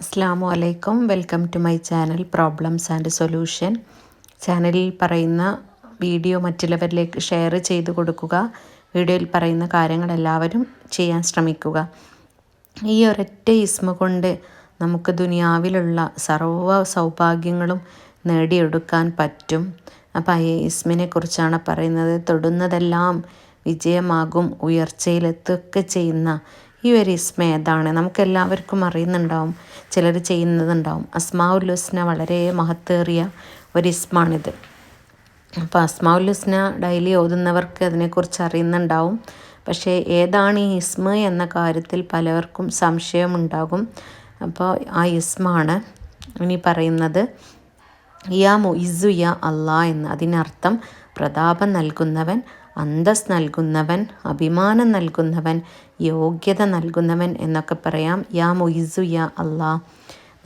അസ്സാം വലൈക്കും welcome to my channel problems and solution. ചാനലിൽ പറയുന്ന വീഡിയോ മറ്റുള്ളവരിലേക്ക് ഷെയർ ചെയ്ത് കൊടുക്കുക. വീഡിയോയിൽ പറയുന്ന കാര്യങ്ങൾ എല്ലാവരും ചെയ്യാൻ ശ്രമിക്കുക. ഈ ഒരൊറ്റ ഇസ്മ കൊണ്ട് നമുക്ക് ദുനിയാവിലുള്ള സർവ സൗഭാഗ്യങ്ങളും നേടിയെടുക്കാൻ പറ്റും. അപ്പോൾ ഈ ഇസ്മിനെ കുറിച്ചാണ് പറയുന്നത്. തൊടുന്നതെല്ലാം വിജയമാകും. ഉയർച്ചയിലെത്തുകയൊക്കെ ചെയ്യുന്ന ഈ ഒരു ഇസ്മ ഏതാണ്? നമുക്കെല്ലാവർക്കും അറിയുന്നുണ്ടാവും. ചിലർ ചെയ്യുന്നതുണ്ടാവും. അസ്മാ ഉല്ലുസ്ന വളരെ മഹത്തേറിയ ഒരു ഇസ്മാണിത്. അപ്പോൾ അസ്മാ ഉല്ലുസ്ന ഡെയിലി ഓതുന്നവർക്ക് അതിനെക്കുറിച്ച് അറിയുന്നുണ്ടാവും. പക്ഷേ ഏതാണ് ഈ ഇസ്മ എന്ന കാര്യത്തിൽ പലവർക്കും സംശയമുണ്ടാകും. അപ്പോൾ ആ ഇസ്മാണ് ഇനി പറയുന്നത് യാ മൊയ്സു യാ അള്ളാ എന്ന്. അതിനർത്ഥം പ്രതാപം നൽകുന്നവൻ അന്തസ് നൽകുന്നവൻ അഭിമാനം നൽകുന്നവൻ യോഗ്യത നൽകുന്നവൻ എന്നൊക്കെ പറയാം. യാ മൊയ്സു യാ അള്ളാ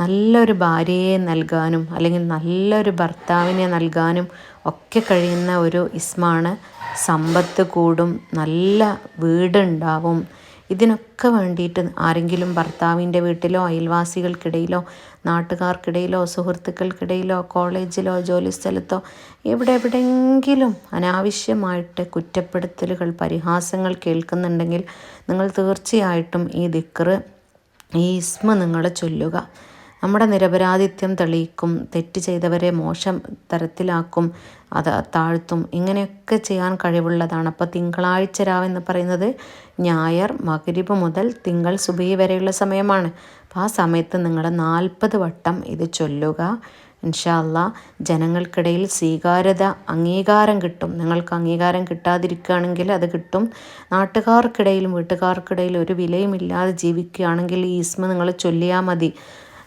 നല്ലൊരു ഭാര്യയെ നൽകാനും അല്ലെങ്കിൽ നല്ലൊരു ഭർത്താവിനെ നൽകാനും ഒക്കെ കഴിയുന്ന ഒരു ഇസ്മാണ്. സമ്പത്ത് കൂടും നല്ല വീടുണ്ടാവും. ഇതിനൊക്കെ വേണ്ടിയിട്ട് ആരെങ്കിലും ഭർത്താവിന്റെ വീട്ടിലോ അയൽവാസികൾക്കിടയിലോ നാട്ടുകാർക്കിടയിലോ സുഹൃത്തുക്കൾക്കിടയിലോ കോളേജിലോ ജോലി സ്ഥലത്തോ എവിടെ എവിടെയെങ്കിലും അനാവശ്യമായിട്ട് കുറ്റപ്പെടുത്തലുകൾ പരിഹാസങ്ങൾ കേൾക്കുന്നുണ്ടെങ്കിൽ നിങ്ങൾ തീർച്ചയായിട്ടും ഈ ദിക്കറ് ഈ ഇസ്മ നിങ്ങൾ ചൊല്ലുക. നമ്മുടെ നിരപരാധിത്യം തെളിയിക്കും തെറ്റ് ചെയ്തവരെ മോശം തരത്തിലാക്കും അത് താഴ്ത്തും. ഇങ്ങനെയൊക്കെ ചെയ്യാൻ കഴിവുള്ളതാണ്. അപ്പോൾ തിങ്കളാഴ്ച രാവെന്ന് പറയുന്നത് ഞായർ മകരിബ് മുതൽ തിങ്കൾ സുബി വരെയുള്ള സമയമാണ്. അപ്പോൾ ആ സമയത്ത് നിങ്ങൾ നാൽപ്പത് വട്ടം ഇത് ചൊല്ലുക. ഇൻഷാല്ല ജനങ്ങൾക്കിടയിൽ സ്വീകാര്യത അംഗീകാരം കിട്ടും. നിങ്ങൾക്ക് അംഗീകാരം കിട്ടാതിരിക്കുകയാണെങ്കിൽ അത് കിട്ടും. നാട്ടുകാർക്കിടയിലും വീട്ടുകാർക്കിടയിലും ഒരു വിലയുമില്ലാതെ ജീവിക്കുകയാണെങ്കിൽ ഈ ഇസ്മ നിങ്ങൾ ചൊല്ലിയാൽ മതി.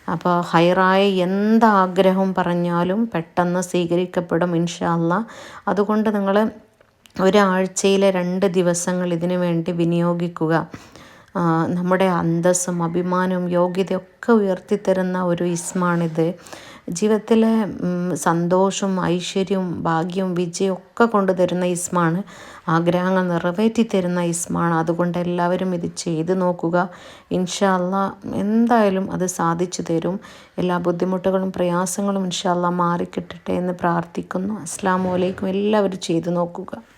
അപ്പോൾ ഹൈറായ എന്താഗ്രഹം പറഞ്ഞാലും പെട്ടെന്ന് സ്വീകരിക്കപ്പെടും ഇൻഷാല്ല അതുകൊണ്ട് നിങ്ങൾ ഒരാഴ്ചയിലെ രണ്ട് ദിവസങ്ങൾ ഇതിനു വേണ്ടി വിനിയോഗിക്കുക. നമ്മുടെ അന്തസ്സും അഭിമാനവും യോഗ്യതയൊക്കെ ഉയർത്തിത്തരുന്ന ഒരു ഇസ്മാണിത്. ജീവിതത്തിലെ സന്തോഷവും ഐശ്വര്യവും ഭാഗ്യവും വിജയവും ഒക്കെ കൊണ്ടുതരുന്ന ഇസ്മാണ്. ആഗ്രഹങ്ങൾ നിറവേറ്റി തരുന്ന ഇസ്മാണ്. അതുകൊണ്ട് എല്ലാവരും ഇത് ചെയ്തു നോക്കുക. ഇൻഷാല്ല എന്തായാലും അത് സാധിച്ചു തരും. എല്ലാ ബുദ്ധിമുട്ടുകളും പ്രയാസങ്ങളും ഇൻഷാല്ല മാറിക്കിട്ടട്ടെ എന്ന് പ്രാർത്ഥിക്കുന്നു. അസ്സാം എല്ലാവരും ചെയ്തു നോക്കുക.